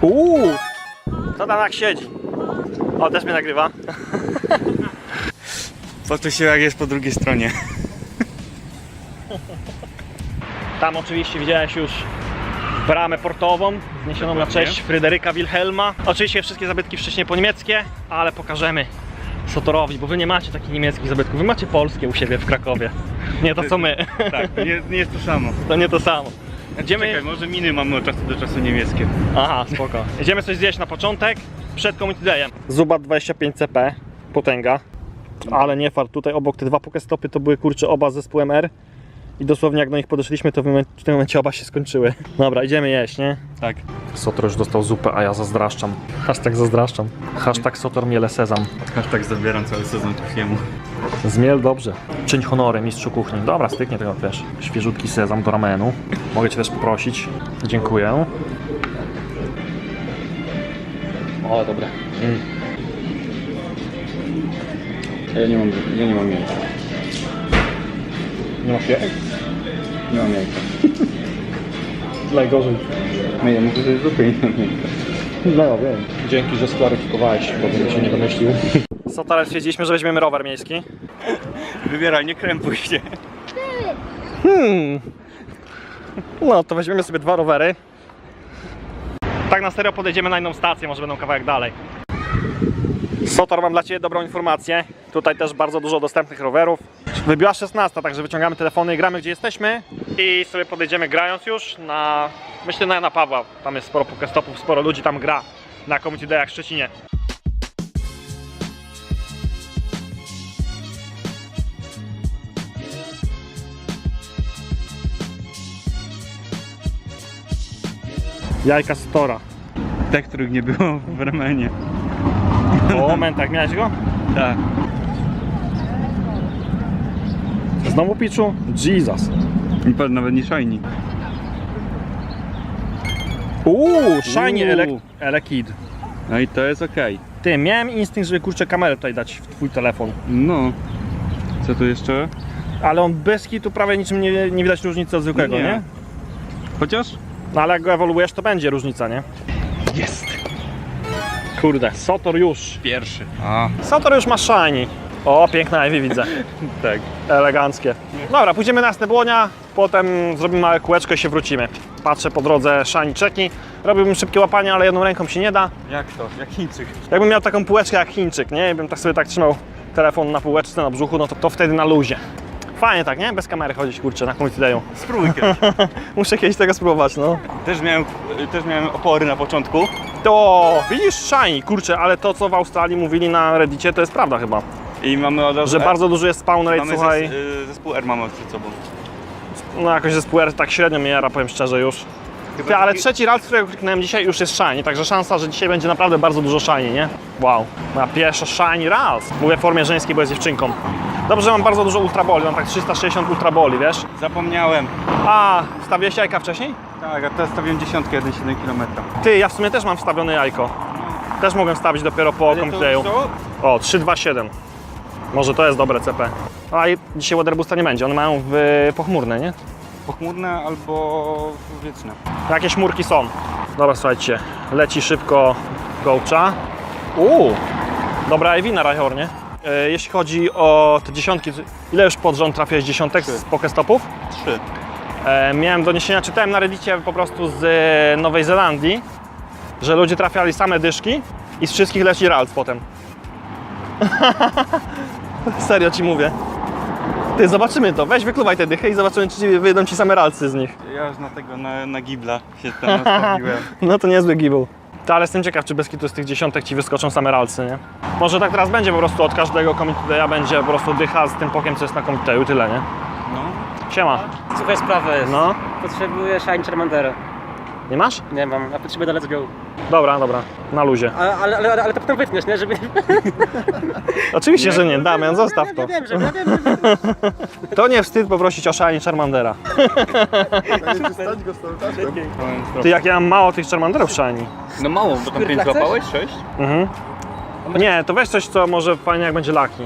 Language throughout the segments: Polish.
Uuu! Co tam jak siedzi? O, też mnie nagrywa. Poczuł się jak jest po drugiej stronie. Tam oczywiście widziałeś już bramę portową, zniesioną na cześć Fryderyka Wilhelma. Oczywiście wszystkie zabytki wcześniej po niemieckie, ale pokażemy Sotorowi, bo wy nie macie takich niemieckich zabytków, wy macie polskie u siebie w Krakowie. Nie to co my, Tak, nie, nie jest to samo. to nie to samo. Idziemy... Czekaj, może miny mamy od czasu do czasu niemieckie. Aha, spoko. Idziemy coś zjeść na początek, przed Community Dayem. Zubat 25CP, potęga. Ale nie fart, tutaj obok te dwa pokestopy to były kurcze oba z zespołem R. I dosłownie jak do nich podeszliśmy, to w, w tym momencie oba się skończyły. Dobra, idziemy jeść, nie? Tak. Sotor już dostał zupę, a ja zazdraszczam. Hashtag zazdraszczam. Hashtag Sotor miele sezam. Hashtag zabieram cały sezon Tufiemu. Zmiel dobrze. Czyń honory mistrzu kuchni. Dobra, styknie tego wiesz. Świeżutki sezam do ramenu. Mogę cię też poprosić. Dziękuję. O, dobra. Ja nie mam, ja nie mam jajka. Nie masz jajek? Nie mam jajka. Najgorzej. No ja mówię, że zupy nie mam jajka. No wiem. Dzięki, że sklaryfikowałeś, bo bym się nie domyślił. Co teraz stwierdziliśmy, że weźmiemy rower miejski? Wybieraj, nie krępuj się. Hmm. No to weźmiemy sobie dwa rowery. Tak na serio podejdziemy na inną stację, może będą kawałek dalej. Sotor, mam dla Ciebie dobrą informację. Tutaj też bardzo dużo dostępnych rowerów. Wybiła 16, także wyciągamy telefony i gramy gdzie jesteśmy. I sobie podejdziemy grając już na, myślę na Jana Pawła. Tam jest sporo pokestopów, sporo ludzi tam gra na Community Dayach w Szczecinie. Jajka Sotora. Te, których nie było w ramenie. O, moment, jak miałeś go? Tak. Znowu Piczu? Jesus. I patrz, nawet nie shiny. Uuu, shiny Uuu. ele, ele Kid. No i to jest okej. Ty, miałem instynkt, żeby kurczę kamerę tutaj dać w twój telefon. No. Co tu jeszcze? Ale on bez kitu prawie niczym nie, nie widać różnicy od zwykłego, nie. Nie. Chociaż? No ale jak go ewoluujesz, to będzie różnica, nie? Jest. Kurde, Sotor już. Pierwszy. A, Sotor już ma shiny. O, piękne Ivy widzę. tak. Eleganckie. Dobra, pójdziemy na Snebłonia, potem zrobimy małe kółeczko i się wrócimy. Patrzę po drodze shiny czeki. Robiłbym szybkie łapanie, ale jedną ręką się nie da. Jak to? Jak Chińczyk. Jakbym miał taką półeczkę jak Chińczyk, nie? I bym tak sobie tak trzymał telefon na półeczce na brzuchu, no to, to wtedy na luzie. Fajnie tak, nie? Bez kamery chodzić, kurczę, na Community Dayu. Spróbuj kiedyś. Muszę kiedyś tego spróbować, no. też, miałem, też miałem opory na początku. To, widzisz, shiny, kurczę, ale to, co w Australii mówili na Reddicie, to jest prawda chyba. I mamy od razu... Że bardzo duży jest spawn rate, Mamy słuchaj. zes, y, zespół R mamy przed sobą. No jakoś zespół R tak średnio mnie jara, powiem szczerze już. Ty, ale trzeci raz, którego kliknąłem dzisiaj już jest shiny, także szansa, że dzisiaj będzie naprawdę bardzo dużo shiny, nie? Wow, moja pierwsza shiny raz. Mówię w formie żeńskiej, bo jest dziewczynką. Dobrze, że mam bardzo dużo ultraboli, mam tak 360 ultraboli, wiesz? Zapomniałem. A, wstawiłeś jajka wcześniej? Tak, a teraz stawiam dziesiątkę 1,7 km. Ty, ja w sumie też mam wstawione jajko. Też mogłem wstawić dopiero po komputeru. O, 327. Może to jest dobre CP. A i dzisiaj Waterbusta nie będzie, one mają w pochmurne, nie? Pochmurne albo wieczne. Jakieś murki są. Dobra, słuchajcie, leci szybko gołcza. Uuu, dobra Ivy na Rajornie. E, jeśli chodzi o te dziesiątki, ile już pod rząd trafiłeś dziesiątek z Trzy. pokestopów? Trzy. E, miałem doniesienia, czytałem na reddicie po prostu z e, Nowej Zelandii, że ludzie trafiali same dyszki i z wszystkich leci ralc potem. Serio ci mówię. Ty, zobaczymy to. Weź wykluwaj te dychy i zobaczymy, czy ci wyjdą ci same ralcy z nich. Ja już na tego, na, na gibla się tam nastawiłem. No to niezły giveaway. To, ale jestem ciekaw, czy bez kitu z tych dziesiątek ci wyskoczą same ralcy, nie? Może tak teraz będzie po prostu od każdego komiteja będzie po prostu dycha z tym pokiem, co jest na komiteju, tyle, nie? No. Siema. Słuchaj, sprawa jest. No, Potrzebuję Shine Charmandera. nie masz? Nie mam, a potrzebuję dalej go. Dobra, dobra, na luzie. Ale, ale, ale, ale to potem wytniesz, nie? Żeby... Oczywiście, że nie, Damian, zostaw Ja to. wiem, że ja wiem, że... To nie wstyd poprosić o Shiny Charmandera. Ty, jak ja mam mało tych Charmanderów Shiny. No mało, bo tam pięć złapałeś? Sześć? Mhm. Nie, to weź coś, co może fajnie jak będzie laki.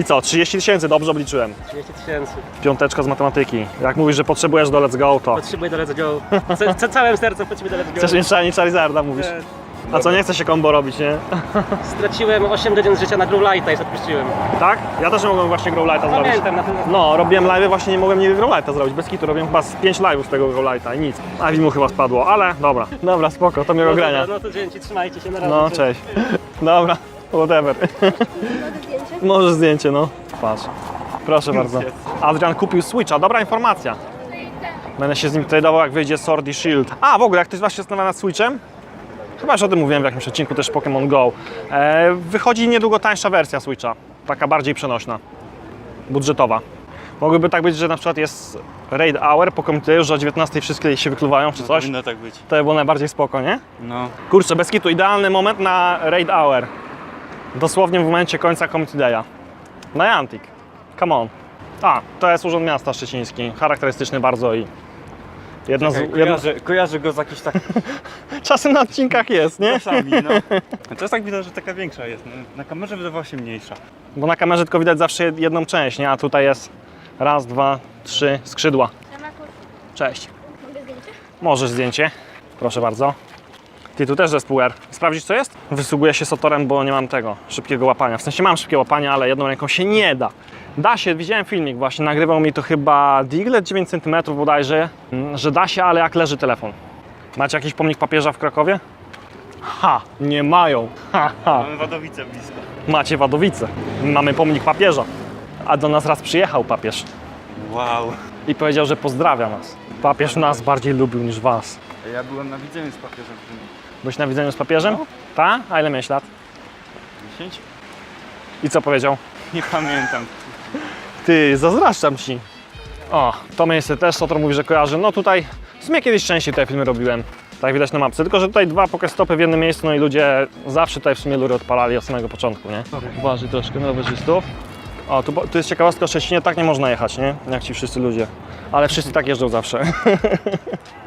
I co, 30 tysięcy, dobrze obliczyłem. 30 tysięcy. Piąteczka z matematyki. Jak mówisz, że potrzebujesz do Let's Go, to Potrzebuję do Let's Go. Ca- ca- całym sercem potrzebuję do Let's Go. chcesz mieć Shiny Charizarda, mówisz. A co, nie chce się combo robić, nie? Straciłem 8 godzin życia na Grow Lighta i się odpuściłem. Tak? Ja też nie mogłem właśnie Grow Lighta zrobić. Pamiętam na tym. No, robiłem live, właśnie nie mogłem nigdy Grow Lighta zrobić. Bez kitu, robiłem chyba z 5 live'ów z tego Grow Lighta i nic. A mu chyba spadło, ale dobra. Dobra, spoko, to miłego No, grania. dobra, no to dzięki, trzymajcie się na razie. No, cześć. Dobra, whatever. Możesz zdjęcie, no. Patrz. Proszę bardzo. Adrian kupił Switcha, dobra informacja. Będę się z nim tradował, jak wyjdzie Sword i Shield. A, w ogóle, jak ktoś z Was się zastanawia nad Switchem, chyba już o tym mówiłem w jakimś odcinku też Pokémon Go, e, wychodzi niedługo tańsza wersja Switcha, taka bardziej przenośna, budżetowa. Mogłyby tak być, że na przykład jest Raid Hour po komputerze, że o 19 wszystkie się wykluwają czy No, coś. Powinno tak być. To by było najbardziej spoko, nie? No. Kurczę, bez kitu, idealny moment na Raid Hour. Dosłownie w momencie końca Community Day'a. Niantic. Come on. A, to jest Urząd Miasta Szczeciński. Charakterystyczny bardzo i... Jedna z, Czekaj, jedna... kojarzę, kojarzę go z jakichś tak Czasem na odcinkach jest, nie? czasami, no. A To jest tak widać, że taka większa jest. No, Na kamerze wydawała się mniejsza. Bo na kamerze tylko widać zawsze jedną część, nie? A tutaj jest raz, dwa, trzy skrzydła. Cześć. Mogę zdjęcie? Możesz zdjęcie. Proszę bardzo. Ty tu też zespół R. Sprawdzić co jest? Wysługuję się Sotorem, bo nie mam tego szybkiego łapania. W sensie mam szybkie łapanie, ale jedną ręką się nie da. Da się, widziałem filmik właśnie, nagrywał mi to chyba Diglett 9 cm bodajże, mm, że da się, ale jak leży telefon. Macie jakiś pomnik papieża w Krakowie? Ha, nie mają. Ha, ha. Mamy Wadowice blisko. Macie Wadowice. Mamy pomnik papieża. A do nas raz przyjechał papież Wow. i powiedział, że pozdrawia nas. Papież nas bardziej lubił niż was. Ja byłem na widzeniu z papieżem Byłeś na widzeniu z papieżem? No. Ta? A ile miałeś lat? 10? I co powiedział? Nie pamiętam. Ty, zazdroszczam ci. O, to miejsce też Sotor mówi, że kojarzy. No tutaj, w sumie kiedyś częściej te filmy robiłem. Tak widać na mapce, tylko że tutaj dwa pokestopy w jednym miejscu, no i ludzie zawsze tutaj w sumie lury odpalali od samego początku, nie? Uważaj troszkę na rowerzystów. O, tu, tu jest ciekawostka o Szczecinie, tak nie można jechać, nie? Jak ci wszyscy ludzie. Ale wszyscy tak jeżdżą zawsze.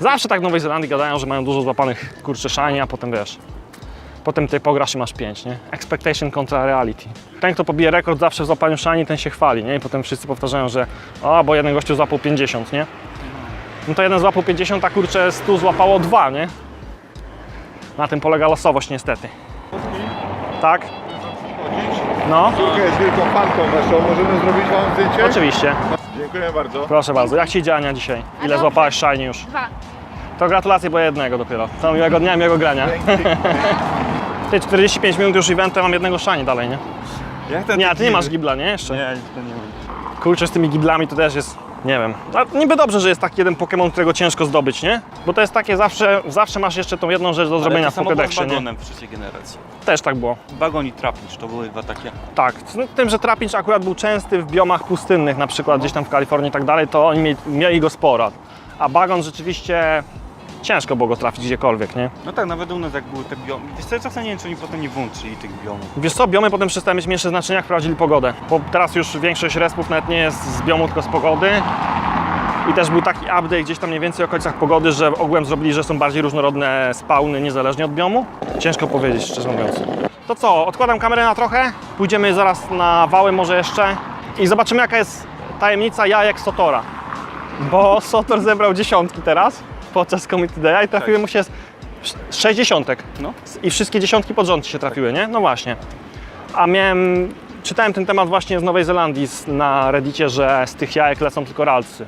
zawsze tak w Nowej Zelandii gadają, że mają dużo złapanych kurczę szani, a potem wiesz, Potem ty pograsz i masz 5, nie? Expectation kontra reality. Ten, kto pobije rekord zawsze w złapaniu szani, ten się chwali, nie? I potem wszyscy powtarzają, że o, bo jeden gościu złapał 50, nie? No to jeden złapał 50, a kurczę 100 złapało 2, nie? Na tym polega losowość niestety. Tak? No, Córka jest wielką fanką naszą, możemy zrobić wam zdjęcie? oczywiście. Dziękuję bardzo. Proszę bardzo. Jak ci działania dzisiaj? Ile dobrze. złapałeś szajni już? Dwa. To gratulacje, bo jednego dopiero. To miłego dnia, miłego grania. Ty, 45 minut już eventu, ja mam jednego szani dalej, nie? Jak te Nie, a ty nie masz gibla, nie? Jeszcze? Nie, to nie mam. Kurczę, z tymi giblami to też jest, nie wiem. A niby dobrze, że jest taki jeden Pokémon, którego ciężko zdobyć, nie? Bo to jest takie zawsze, zawsze masz jeszcze tą jedną rzecz do zrobienia Ale w Pokédexie, nie? wagonem w trzeciej generacji. Też tak było. Wagon i trapnicz to były dwa takie. Tak. Z tym, że Trapinch akurat był częsty w biomach pustynnych, na przykład gdzieś tam w Kalifornii i tak dalej, to oni mieli, mieli go sporo. A Bagon rzeczywiście ciężko było go trafić gdziekolwiek, nie? No tak, nawet u nas jak były te biomy. Wiesz co, ja czasem nie wiem, czy oni potem nie włączyli tych biomów. Wiesz co, biomy potem przestały mieć mniejsze znaczenie, jak wprowadzili pogodę. Bo teraz już większość respów nawet nie jest z biomu, tylko z pogody. I też był taki update gdzieś tam mniej więcej w okolicach pogody, że ogółem zrobili, że są bardziej różnorodne spawny niezależnie od biomu. Ciężko powiedzieć, szczerze mówiąc. To co, odkładam kamerę na trochę, pójdziemy zaraz na wały może jeszcze i zobaczymy jaka jest tajemnica jajek Sotora. Bo Sotor zebrał dziesiątki teraz podczas Community Day'a i trafiły mu się z sześć dziesiątek. No. I wszystkie dziesiątki pod rząd się trafiły, nie? No właśnie. A miałem, czytałem ten temat właśnie z Nowej Zelandii z- na reddicie, że z tych jajek lecą tylko ralsy.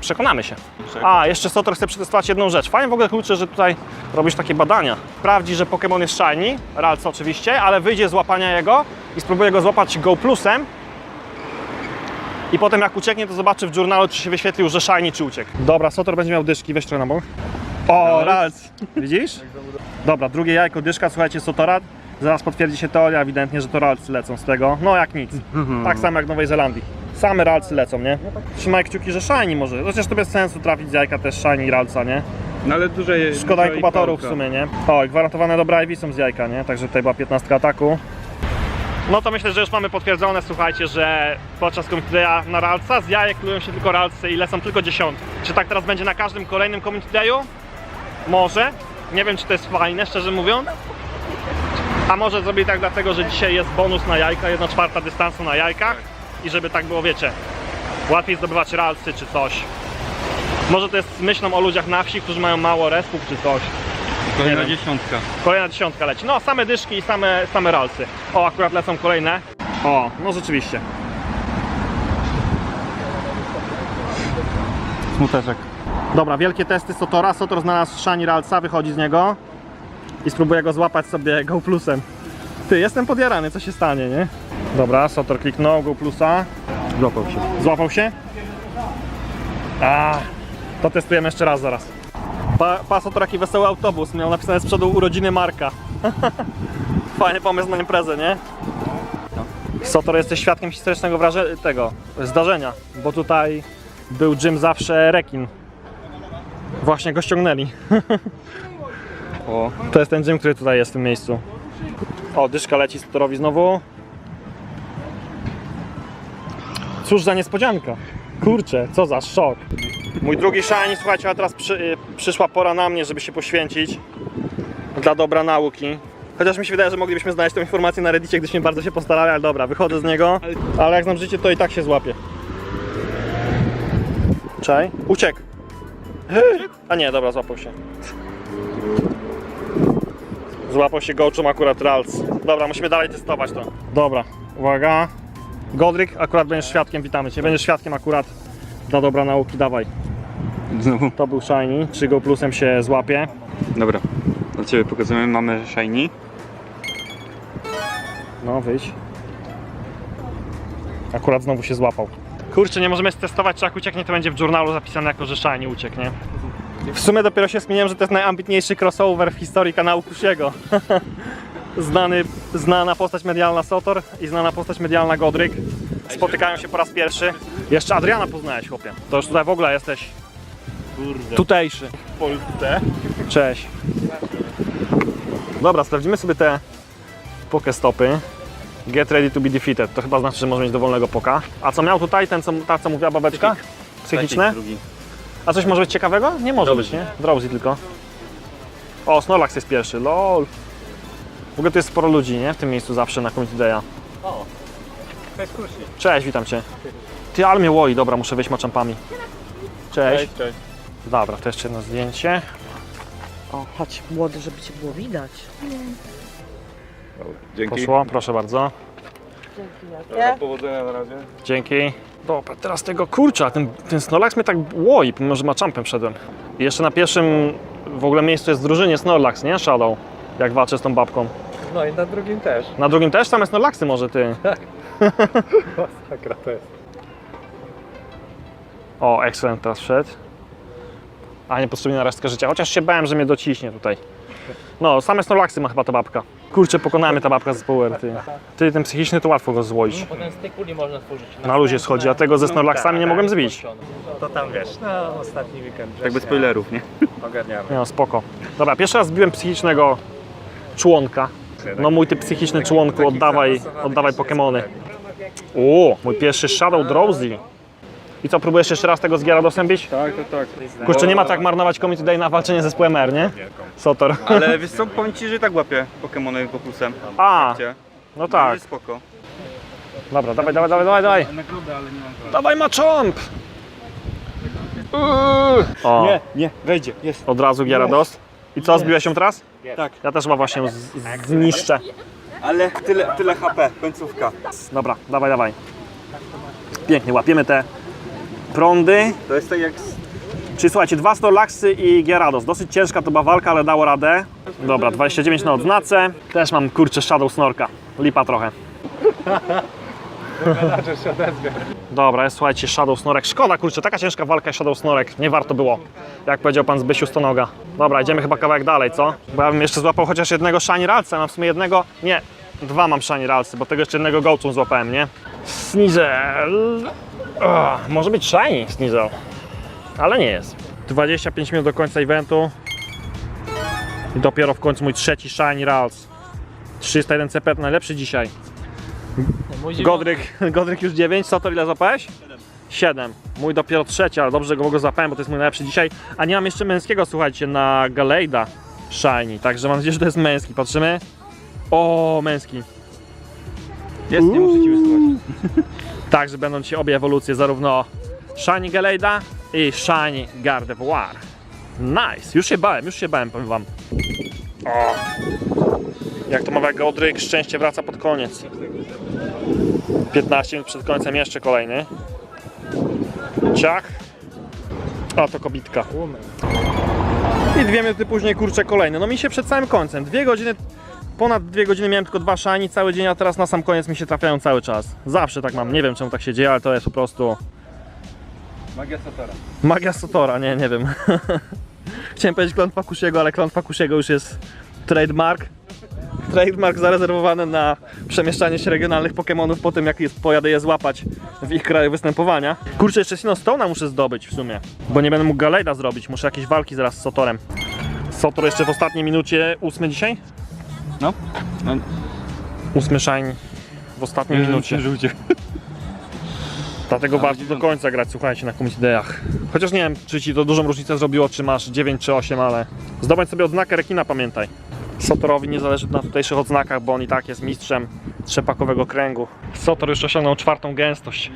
Przekonamy się. A, jeszcze Sotor chce przetestować jedną rzecz. Fajnie w ogóle kurczę, że tutaj robisz takie badania. Sprawdzi, że Pokémon jest shiny, ralce oczywiście, ale wyjdzie z łapania jego i spróbuje go złapać Go Plusem. I potem jak ucieknie, to zobaczy w journalu, czy się wyświetlił, że shiny, czy uciekł. Dobra, Sotor będzie miał dyszki, weź trochę na bok. O, ralc! Widzisz? Dobra, drugie jajko, dyszka, słuchajcie, Sotora. Zaraz potwierdzi się teoria ewidentnie, że to ralcy lecą z tego. No jak nic. Tak samo jak w Nowej Zelandii. Same ralcy lecą, nie? Trzymaj kciuki, że shiny może. Chociaż to bez sensu trafić z jajka też shiny ralca, nie? No ale duże jest. Szkoda inkubatorów w sumie, nie? O, i gwarantowane dobra IV są z jajka, nie? Także tutaj była 15 ataku. No to myślę, że już mamy potwierdzone, słuchajcie, że podczas Community na ralca z jajek klują się tylko ralce i lecą tylko dziesiątki. Czy tak teraz będzie na każdym kolejnym Community? Może. Nie wiem, czy to jest fajne, szczerze mówiąc. A może zrobili tak dlatego, że dzisiaj jest bonus na jajka, 1 czwarta dystansu na jajkach i żeby tak było, wiecie, łatwiej zdobywać ralsy czy coś. Może to jest z myślą o ludziach na wsi, którzy mają mało respów czy coś. Kolejna dziesiątka. Kolejna dziesiątka leci. No, same dyszki i same, same ralsy. O, akurat lecą kolejne. O, no rzeczywiście. Smuteczek. Dobra, wielkie testy Sotora. Sotor znalazł Shani Ralsa, wychodzi z niego i spróbuję go złapać sobie Go Plusem. Ty, jestem podjarany, co się stanie, nie? Dobra, Sotor kliknął Go Plusa. Złapał się. Złapał się? A, to testujemy jeszcze raz zaraz. Pa, pa Sotor, jaki wesoły autobus. Miał napisane z przodu urodziny Marka. Fajny pomysł na imprezę, nie? Sotor, jesteś świadkiem historycznego tego zdarzenia, bo tutaj był Jim zawsze rekin. Właśnie go ściągnęli. O, To jest ten Jim, który tutaj jest w tym miejscu. O, dyszka leci Sotorowi znowu. Cóż za niespodzianka. Kurczę, co za szok. Mój drugi shiny, słuchajcie, a teraz przy, y, przyszła pora na mnie, żeby się poświęcić dla dobra nauki. Chociaż mi się wydaje, że moglibyśmy znaleźć tę informację na reddicie, gdyśmy bardzo się postarali, ale dobra, wychodzę z niego. Ale jak znam życie, to i tak się złapię. Czaj? Uciekł. A nie, dobra, złapał się. Złapał się gołczą akurat Rals. Dobra, musimy dalej testować to. Dobra, uwaga. Godryk, akurat będziesz świadkiem, witamy Cię. Będziesz świadkiem akurat dla dobra nauki, dawaj. znowu. To był Shiny, czy Go Plusem się złapie. Dobra. Dla Ciebie pokazujemy, mamy shiny. No, wyjdź. Akurat znowu się złapał. Kurczę, nie możemy testować, czy jak ucieknie, to będzie w journalu zapisane jako, że Shiny ucieknie. W sumie dopiero się zmieniłem, że to jest najambitniejszy crossover w historii kanału Kusiego. Znany, znana postać medialna Sotor i znana postać medialna Godryk. Spotykają się po raz pierwszy. Jeszcze Adriana poznałeś, chłopie. To już tutaj w ogóle jesteś Kurde. tutejszy. Polsce. Cześć. Dobra, sprawdzimy sobie te pokestopy. Get ready to be defeated. To chyba znaczy, że może mieć dowolnego poka. A co miał tutaj ten, co, ta co mówiła babeczka? Psychiczne? Drugi. A coś może być ciekawego? Nie może być, nie? Drowsy tylko. O, Snorlax jest pierwszy, lol. W ogóle tu jest sporo ludzi, nie? W tym miejscu zawsze na Community Day'a. O, kursi. Cześć, witam Cię. Ty, ale mnie łoi, dobra, muszę wyjść maczampami. Cześć. Cześć, cześć. Dobra, to jeszcze jedno zdjęcie. O, chodź młody, żeby cię było widać. Dzięki. Poszło, proszę bardzo. Dobra, powodzenia na razie. Dzięki. Dobra, teraz tego kurcza, ten, ten Snorlax mnie tak łoi, pomimo że machampem wszedłem. I jeszcze na pierwszym w ogóle miejscu jest w drużynie Snorlax, nie? Shadow. Jak walczę z tą babką. No i na drugim też. Na drugim też same Snorlaxy może ty. Masakra to jest. O, excellent teraz wszedł. A nie potrzebnie na resztkę życia, chociaż się bałem, że mnie dociśnie tutaj. No, same Snorlaxy ma chyba ta babka. Kurczę, pokonamy ta babka z Power, ty. Ty, ten psychiczny to łatwo go złoić. Potem z tej kuli można stworzyć. Na luzie schodzi, a tego ze Snorlaxami nie mogłem zbić. To tam wiesz, no ostatni weekend. Tak bez spoilerów, nie? Ogarniamy. No, spoko. Dobra, pierwszy raz zbiłem psychicznego członka. No mój ty psychiczny członku, oddawaj, oddawaj Pokemony. O, mój pierwszy Shadow Drowsy. I co, próbujesz jeszcze raz tego z Gyarados bić? Tak, tak, tak. Kurczę, nie ma tak marnować Community Day na walczenie ze zespołem R, nie? Sotor. Ale wiesz co, powiem Ci, że i tak łapię Pokemony po plusem. A, no tak. Jest spoko. Dobra, dawaj, dawaj, dawaj, dawaj, dawaj. Nagrodę, ale nie mam Dawaj Machamp! O, Nie, nie, wejdzie, jest. od razu Gyarados. I co, zbiłeś ją teraz? Tak. Ja też chyba właśnie ją z- z- zniszczę. Ale tyle, tyle HP, końcówka. Dobra, dawaj, dawaj. Pięknie, łapiemy te prądy. To jest tak jak z Czyli słuchajcie, dwa Snorlaxy i Gyarados. Dosyć ciężka to była walka, ale dało radę. Dobra, 29 na odznace. Też mam kurczę Shadow Snorka. Lipa trochę. Dobra, słuchajcie Shadow Snorek. Szkoda kurczę, taka ciężka walka Shadow Snorek. Nie warto było. Jak powiedział pan Zbysiu Stonoga. Dobra, idziemy chyba kawałek dalej, co? Bo ja bym jeszcze złapał chociaż jednego Shiny Ralsa. Mam w sumie jednego... Nie, dwa mam Shiny Ralsy, bo tego jeszcze jednego Gołcą złapałem, nie? Sneasel... Ugh, może być Shiny Sneasel. Ale nie jest. 25 minut do końca eventu. I dopiero w końcu mój trzeci Shiny Rals. 301 CP to najlepszy dzisiaj. Godryk, Godryk już 9, Sotor ile złapałeś? 7. Mój dopiero trzeci, ale dobrze go go złapałem, bo to jest mój najlepszy dzisiaj. A nie mam jeszcze męskiego, słuchajcie, na Galejda Shiny. Także mam nadzieję, że to jest męski. Patrzymy. O, męski. Jest, nie muszę ci wysyłać. Także będą ci obie ewolucje, zarówno Shiny Galeida i Shiny Gardevoir. Nice, już się bałem, już się bałem, powiem wam. O. Jak to mawia Godryk, szczęście wraca pod koniec. 15 minut przed końcem jeszcze kolejny. Ciach. A to kobitka. I dwie minuty później kurczę kolejny. No mi się przed samym końcem. Dwie godziny, ponad dwie godziny miałem tylko dwa shiny cały dzień, a teraz na sam koniec mi się trafiają cały czas. Zawsze tak mam. Nie wiem czemu tak się dzieje, ale to jest po prostu Magia Satora. magia Sotora, nie, nie wiem. Chciałem powiedzieć klątwa Kusiego, ale klątwa Kusiego już jest trademark. Trademark zarezerwowany na przemieszczanie się regionalnych Pokémonów po tym, jak jest, pojadę je złapać w ich kraju występowania. Kurczę, jeszcze Sinnostone'a muszę zdobyć w sumie, bo nie będę mógł Galejda zrobić, muszę jakieś walki zaraz z Sotorem. Sotor jeszcze w ostatniej minucie, ósmy dzisiaj? No. no Ósmy shine w ostatniej minucie. że uciekł. Dlatego warto do końca grać, słuchajcie, na jakimś ideach. Chociaż nie wiem, czy ci to dużą różnicę zrobiło, czy masz 9 czy 8, ale zdobądź sobie odznakę rekina, pamiętaj. Sotorowi nie zależy na tutejszych odznakach, bo on i tak jest mistrzem trzepakowego kręgu. Sotor już osiągnął czwartą gęstość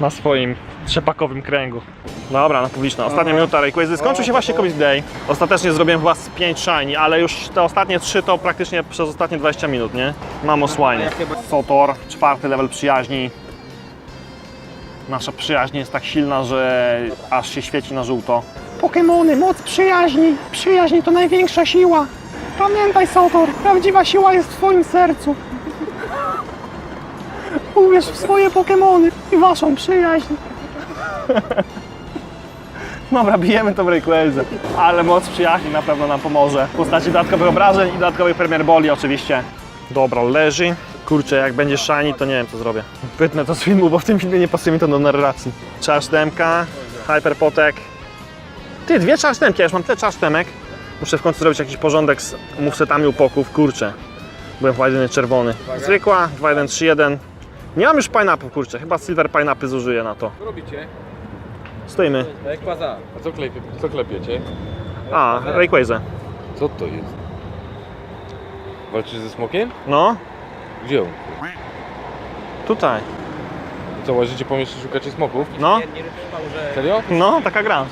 na swoim trzepakowym kręgu. Dobra, na publiczne. Ostatnia minuta Rayquazy. Skończył się właśnie Comic Day. Ostatecznie zrobiłem chyba z 5 shiny, ale już te ostatnie 3 to praktycznie przez ostatnie 20 minut, nie? Mam osłanie. Sotor, czwarty level przyjaźni. Nasza przyjaźń jest tak silna, że aż się świeci na żółto. Pokemony, moc przyjaźni. Przyjaźń to największa siła. Pamiętaj, Sotor, prawdziwa siła jest w twoim sercu. Uwierz w swoje Pokemony i waszą przyjaźń. Dobra, bijemy tą Rayquazę. Ale moc przyjaźni na pewno nam pomoże. W postaci dodatkowych obrażeń i dodatkowej Premier Boli oczywiście. Dobra, leży. Kurczę, jak będzie shiny, to nie wiem co zrobię. Wytnę to z filmu, bo w tym filmie nie pasuje mi to do narracji. Charge demka, Hyper Potek. Ty, dwie charge demki, ja już mam tyle charge demek. Muszę w końcu zrobić jakiś porządek z movesetami upoków, kurczę. Byłem chyba jedyny czerwony. Zwykła, 2, 1, 3, 1. Nie mam już pineapple, kurczę. Chyba silver pineapple zużyję na to. Co robicie? Stoimy. Jak paza. A co, klepie, co klepiecie? A, Rayquaza. Co to jest? Walczysz ze smokiem? No, Gdzie on? tutaj. Co, łazicie po mieście, szukacie smoków? No, Serio? no, taka gra.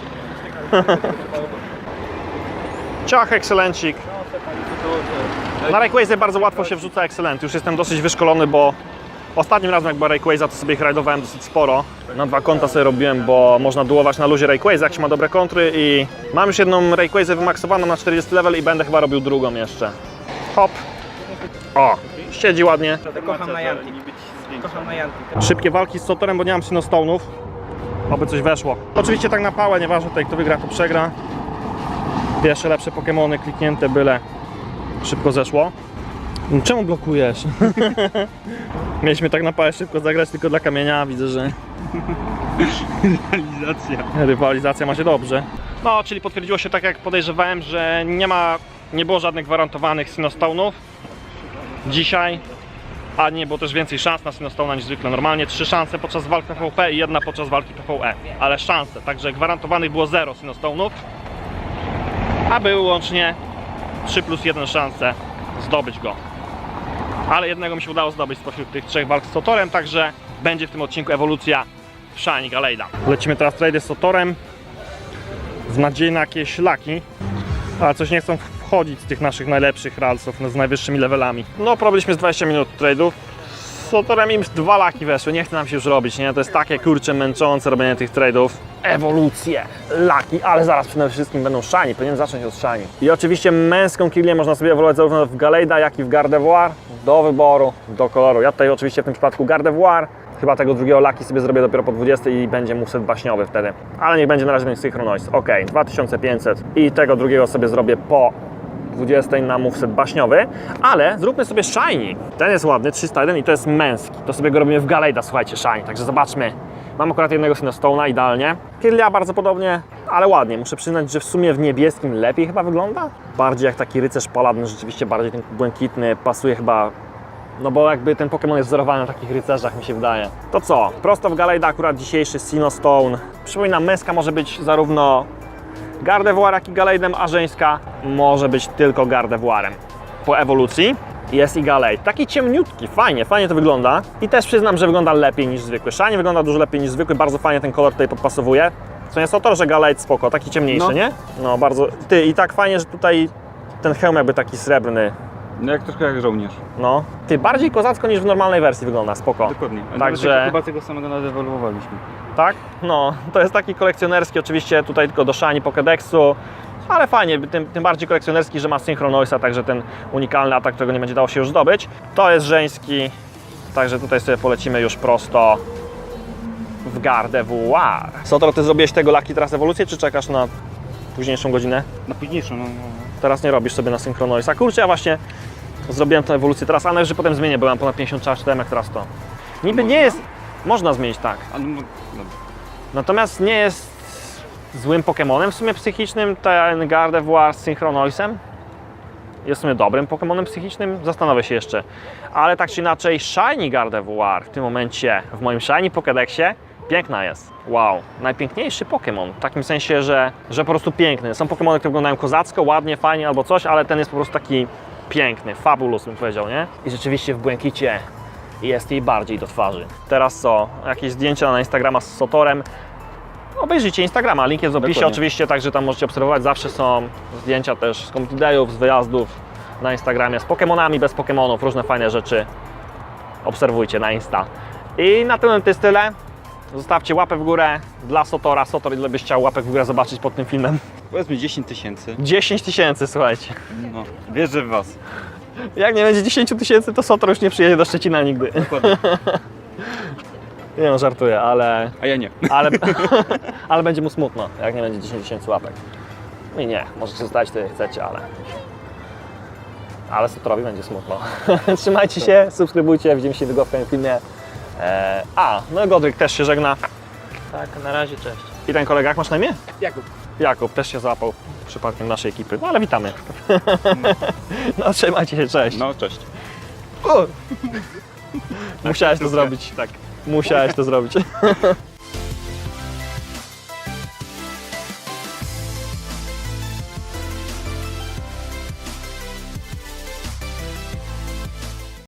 Ciach, ekscelencik. Na Rayquaza bardzo łatwo się wrzuca ekscelent. Już jestem dosyć wyszkolony, bo ostatnim razem jak była Rayquaza, to sobie ich rajdowałem dosyć sporo. Na dwa konta sobie robiłem, bo można duować na luzie Rayquaza, jak się ma dobre kontry i mam już jedną Rayquazę wymaksowaną na 40 level i będę chyba robił drugą jeszcze. Hop. O, siedzi ładnie. Kocham na. Kocham. Szybkie walki z Sotorem, bo nie mam Sinnostone'ów. Oby coś weszło. Oczywiście tak na pałę, nieważne tutaj kto wygra, to przegra. Pierwsze lepsze Pokemony kliknięte, byle szybko zeszło. Czemu blokujesz? Mieliśmy tak na pałę szybko zagrać tylko dla kamienia, widzę, że Realizacja. rywalizacja ma się dobrze. No, czyli potwierdziło się tak jak podejrzewałem, że nie ma, nie było żadnych gwarantowanych Sinnostone'ów dzisiaj, a nie było też więcej szans na Sinnostone'a niż zwykle. Normalnie trzy szanse podczas walk PvP i jedna podczas walki PvE, ale szanse, także gwarantowanych było zero Sinnostone'ów, a były łącznie 3 plus 1 szanse zdobyć go. Ale jednego mi się udało zdobyć spośród tych trzech walk z Sotorem, także będzie w tym odcinku ewolucja w Shiny Galejda. Lecimy teraz trade z Sotorem w nadziei na jakieś laki, ale coś nie chcą wchodzić z tych naszych najlepszych ralsów z najwyższymi levelami. No, probiliśmy z 20 minut trade'ów. Sotorem im dwa laki weszły, nie chce nam się już robić, nie? To jest takie kurcze męczące robienie tych trade'ów. Ewolucje, laki, ale zaraz przede wszystkim będą shiny, powinien zacząć od shiny. I oczywiście męską kilię można sobie ewoluować zarówno w Galejda, jak i w Gardevoir, do wyboru, do koloru. Ja tutaj oczywiście w tym przypadku Gardevoir, Chyba tego drugiego laki sobie zrobię dopiero po 20 i będzie muset baśniowy wtedy. Ale niech będzie na razie ten Synchronize. Ok, 2500 i tego drugiego sobie zrobię po 20 na moveset baśniowy, ale zróbmy sobie shiny. Ten jest ładny, 301 i to jest męski. To sobie go robimy w Galejda, słuchajcie, shiny. Także zobaczmy. Mam akurat jednego Sinnostone'a, idealnie. Kirlia bardzo podobnie, ale ładnie. Muszę przyznać, że w sumie w niebieskim lepiej chyba wygląda. Bardziej jak taki rycerz paladny, rzeczywiście bardziej ten błękitny, pasuje chyba no bo jakby ten Pokémon jest wzorowany na takich rycerzach, mi się wydaje. To co? Prosto w Galejda akurat dzisiejszy Sinnoh Przypominam, męska może być zarówno Gardevoir, jak i Galejdem, a żeńska może być tylko Gardevoirem. Po ewolucji. Jest i galej. Taki ciemniutki, fajnie, fajnie to wygląda. I też przyznam, że wygląda lepiej niż zwykły. Szanie wygląda dużo lepiej niż zwykły, bardzo fajnie ten kolor tutaj podpasowuje. Co nie Sotor, że galej spoko, taki ciemniejszy, No. nie? No bardzo. Ty, i tak fajnie, że tutaj ten hełm jakby taki srebrny. No jak troszkę jak żołnierz. No. Ty, bardziej kozacko niż w normalnej wersji wygląda, spoko. Dokładnie. A Także- Chyba tego samego nadewoluowaliśmy. Tak? No, to jest taki kolekcjonerski, oczywiście tutaj tylko do Shiny Pokédexu, ale fajnie, tym, tym bardziej kolekcjonerski, że ma Synchronoisa, także ten unikalny atak, którego nie będzie dało się już zdobyć. To jest żeński, także tutaj sobie polecimy już prosto w Gardevoir. Sotor, ty zrobiłeś tego Lucky teraz ewolucję, czy czekasz na późniejszą godzinę? Na późniejszą, no, no, no. Teraz nie robisz sobie na Synchronoisa. Kurczę, ja właśnie zrobiłem tę ewolucję teraz, ale że potem zmienię, bo mam ponad 50 czas, czytałem jak teraz to. Niby nie jest... Można zmienić, tak. No, no, Natomiast nie jest złym Pokemonem w sumie psychicznym ten Gardevoir z Synchronoisem. Jest w sumie dobrym Pokemonem psychicznym, zastanowię się jeszcze. Ale tak czy inaczej Shiny Gardevoir w tym momencie w moim Shiny Pokédexie piękna jest. Wow, najpiękniejszy Pokémon. W takim sensie, że, że po prostu piękny. Są Pokémony, które wyglądają kozacko, ładnie, fajnie albo coś, ale ten jest po prostu taki piękny, fabulous bym powiedział, nie? I rzeczywiście w błękicie jest jej bardziej do twarzy. Teraz co? Jakieś zdjęcia na Instagrama z Sotorem. Obejrzyjcie Instagrama, link jest w opisie Dokładnie. oczywiście, także tam możecie obserwować. Zawsze są zdjęcia też z community z wyjazdów na Instagramie, z Pokemonami, bez Pokemonów, różne fajne rzeczy. Obserwujcie na Insta. I na tym to jest tyle. Zostawcie łapę w górę dla Sotora. Sotor, ile byś chciał łapek w górę zobaczyć pod tym filmem? Powiedzmy 10 tysięcy. 10 tysięcy, słuchajcie. No, wierzę w was. Jak nie będzie 10 tysięcy, to Sotor już nie przyjedzie do Szczecina nigdy. Dokładnie. Nie no, żartuję, ale A ja nie. ale, ale będzie mu smutno, jak nie będzie 10 tysięcy łapek. I nie, możecie zostać tyle chcecie, ale. Ale Sotorowi będzie smutno. Trzymajcie się, subskrybujcie, widzimy się w kolejnym filmie. Eee, a, no i Godryk też się żegna. Tak, na razie, cześć. I ten kolega, jak masz na imię? Jakub. Jakub też się załapał przypadkiem naszej ekipy. No ale witamy. No trzymajcie się, cześć. No, cześć. Musiałeś to zrobić, tak. Musiałeś to zrobić.